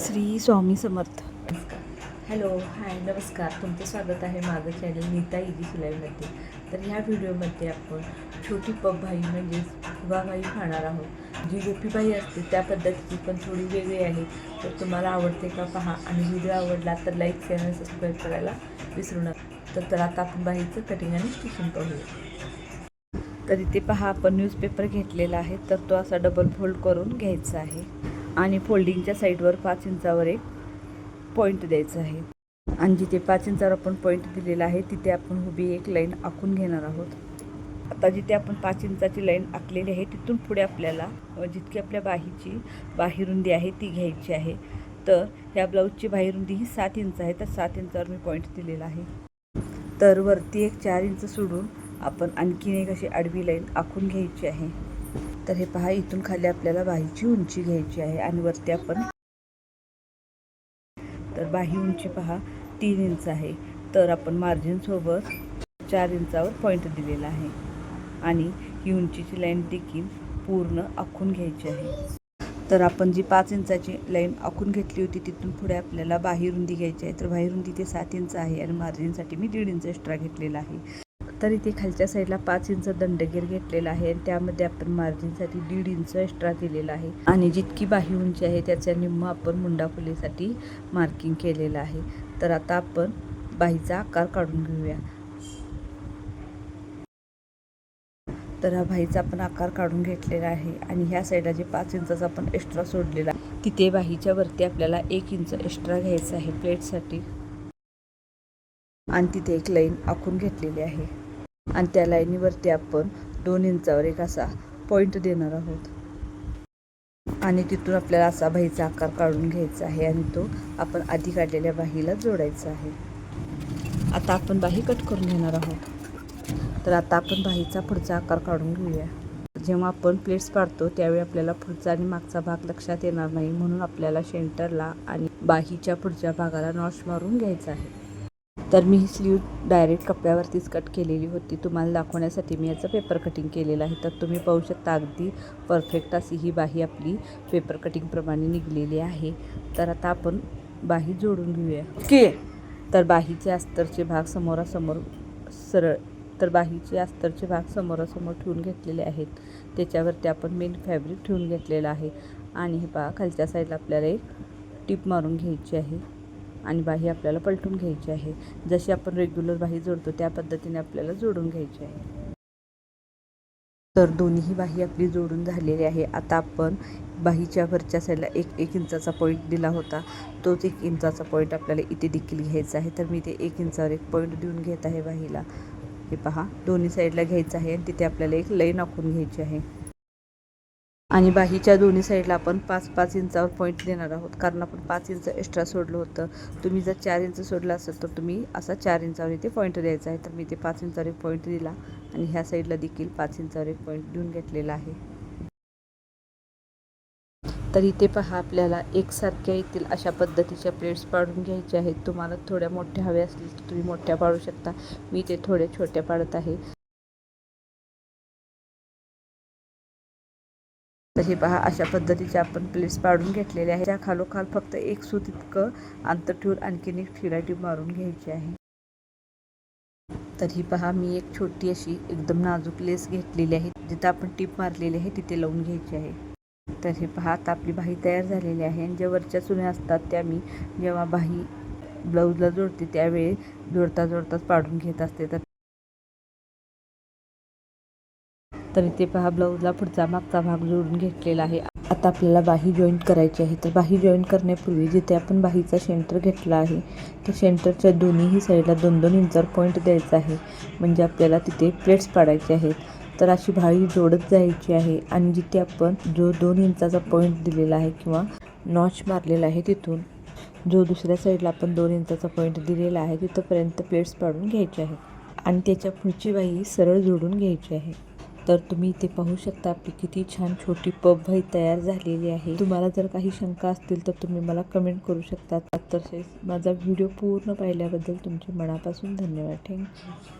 Shri Swami Samarth. Hello hi नमस्कार. तुमचं स्वागत आहे माझं चॅनल नीता इजी शिलाईमध्ये तर ह्या व्हिडिओमध्ये आपण छोटी पबभाई म्हणजेच फुगाबाई खाणार आहोत. जी गोपीबाई असते त्या पद्धतीची पण थोडी वेगळी आहे. तर तुम्हाला आवडते का पहा. आणि व्हिडिओ आवडला तर लाईक शेअर आणि सबस्क्राईब करायला विसरू नका. तर तर आता आपण बाईचं कटिंग आणि स्टिचिंग पाहूया. तर इथे पहा आपण न्यूजपेपर घेतलेला आहे. तर तो असा डबल फोल्ड करून घ्यायचा आहे. आणि फोल्डिंगच्या साईडवर पाच इंचावर एक पॉईंट द्यायचा आहे. आणि जिथे पाच इंचावर आपण पॉईंट दिलेला आहे तिथे आपण उभी एक लाईन आखून घेणार आहोत. आता जिथे आपण पाच इंचाची लाईन आखलेली आहे तिथून पुढे आपल्याला जितकी आपल्या बाहीची बाहीरुंदी आहे ती घ्यायची आहे. तर ह्या ब्लाऊजची बाहीरुंदी ही सात इंच आहे तर सात इंचावर मी पॉईंट दिलेला आहे. तर वरती एक चार इंच सोडून आपण आणखीन एक अशी आडवी लाईन आखून घ्यायची आहे. तर हे पहा इथून खाली आपल्याला बाहीची उंची घ्यायची आहे आणि वरती आपण तर बाही उंची पहा तीन इंच आहे. तर आपण मार्जिनसोबत चार इंचावर पॉईंट दिलेला आहे. आणि ही उंचीची लाईन देखील पूर्ण आखून घ्यायची आहे. तर आपण जी पाच इंचाची लाईन आखून घेतली होती तिथून पुढे आपल्याला बाहीरुंदी घ्यायची आहे. तर बाहीरुंदी ते सात इंच आहे आणि मार्जिनसाठी मी दीड इंच एक्स्ट्रा घेतलेला आहे. तर इथे खालच्या साईडला पाच इंच दंडगीर घेतलेला आहे. आणि त्यामध्ये आपण मार्जिनसाठी दीड इंच एक्स्ट्रा दिलेला आहे. आणि जितकी बाही उंची आहे त्याच्या निम्म आपण मुंडाफुलीसाठी मार्किंग केलेलं आहे. तर आता आपण बाहीचा आकार काढून घेऊया. तर हा बाहीचा आपण आकार काढून घेतलेला आहे आणि ह्या साईडला जे पाच इंचाचा आपण एक्स्ट्रा सोडलेला आहे, तिथे बाहीच्या वरती आपल्याला एक इंच एक्स्ट्रा घ्यायचा आहे प्लेटसाठी आणि तिथे एक लाईन आखून घेतलेली आहे. आणि त्या लाईनीवरती आपण दोन इंचावर एक असा पॉईंट देणार आहोत. आणि तिथून आपल्याला असा बाहीचा आकार काढून घ्यायचा आहे आणि तो आपण आधी काढलेल्या बाहीला जोडायचा आहे. आता आपण बाही कट करून घेणार आहोत. तर आता आपण बाहीचा पुढचा आकार काढून घेऊया. जेव्हा आपण प्लेट्स पाडतो त्यावेळी आपल्याला पुढचा आणि मागचा भाग लक्षात येणार नाही म्हणून आपल्याला सेंटरला आणि बाहीच्या पुढच्या भागाला नॉश मारून घ्यायचा आहे. तर मी ही स्लीव डायरेक्ट कपड्यावरतीच कट केलेली होती. तुम्हाला दाखवण्यासाठी मी याचं पेपर कटिंग केलेलं आहे. तर तुम्ही पाहू शकता अगदी परफेक्ट अशी ही बाही आपली पेपर कटिंगप्रमाणे निघलेली आहे. तर आता आपण बाही जोडून घेऊया. की तर बाहीचे अस्तरचे भाग समोरासमोर सरळ तर बाहीचे अस्तरचे भाग समोरासमोर ठेवून घेतलेले आहेत. त्याच्यावरती आपण मेन फॅब्रिक ठेवून घेतलेलं आहे. आणि हे पहा खालच्या साईडला आपल्याला एक टिप मारून घ्यायची आहे. आणि बाही आपल्याला पलटून घ्यायची आहे. जशी आपण रेग्युलर बाही जोडतो त्या पद्धतीने आपल्याला जोडून घ्यायची आहे. तर दोन्हीही बाही आपली जोडून झालेली आहे. आता आपण बाहीच्या वरच्या साईडला एक एक इंचाचा पॉईंट दिला होता. तोच एक इंचाचा पॉईंट आपल्याला इथे देखील घ्यायचा आहे. तर मी ते एक इंचावर एक पॉईंट देऊन घेत आहे बाहीला. हे पहा दोन्ही साईडला घ्यायचं आहे आणि तिथे आपल्याला एक लाईन आखून घ्यायची आहे. आणि बाहीच्या दोन्ही साईडला आपण पाच पाच इंचावर पॉईंट देणार आहोत. कारण आपण पाच इंच एक्स्ट्रा सोडलं होतं. तुम्ही जर चार इंच सोडलं असेल तर तुम्ही असा चार इंचावर इथे पॉईंट द्यायचा आहे. तर मी ते पाच इंचावर एक पॉईंट दिला आणि ह्या साईडला देखील पाच इंचावर एक पॉईंट देऊन घेतलेला आहे. तर इथे पहा आपल्याला एकसारख्या येतील अशा पद्धतीच्या प्लेट्स पाडून घ्यायच्या आहेत. तुम्हाला थोड्या मोठ्या हव्या असतील तर तुम्ही मोठ्या पाडू शकता. मी ते थोड्या छोट्या पाडत आहे. तर हे पहा अशा पद्धतीचे आपण प्लेट्स पाडून घेतलेले आहे त्या खालोखाल फक्त एक सूत इतकं अंतर ठेवून आणखीन एक फिराटी मारून घ्यायची आहे. तर ही पहा मी एक छोटी अशी एकदम नाजूक लेस घेतलेली आहे. जिथं आपण टीप मारलेली आहे तिथे लावून घ्यायची आहे. तर हे पहा आता आपली बाही तयार झालेली आहे आणि ज्या वरच्या चुन्या असतात त्या मी जेव्हा बाही ब्लाऊजला जोडते त्यावेळी जोडता जोडताच पाडून घेत असते. तर तर इथे पहा ब्लाऊजला पुढचा मागचा भाग जोडून घेतलेला आहे. आता आपल्याला बाही जॉईंट करायची आहे. तर बाही जॉईंट करण्यापूर्वी जिथे आपण बाहीचा सेंटर घेतला आहे त्या सेंटरच्या दोन्हीही साईडला दोन दोन इंचावर पॉईंट द्यायचा आहे. म्हणजे आपल्याला तिथे प्लेट्स पाडायचे आहेत. तर अशी बाही जोडत जायची आहे आणि जिथे आपण जो दोन इंचाचा पॉईंट दिलेला आहे किंवा नॉच मारलेला आहे तिथून जो दुसऱ्या साईडला आपण दोन इंचाचा पॉईंट दिलेला आहे तिथंपर्यंत प्लेट्स पाडून घ्यायचे आहेत. आणि त्याच्या पुढची बाही सरळ जोडून घ्यायची आहे. तर तुम्ही इथे पाहू शकता आपली किती छान छोटी पब भाई तयार झालेली आहे. तुम्हाला जर काही शंका असतील तर तुम्ही मला कमेंट करू शकता. तसेच माझा व्हिडिओ पूर्ण पाहिल्याबद्दल तुमचे मनापासून धन्यवाद. थँक्यू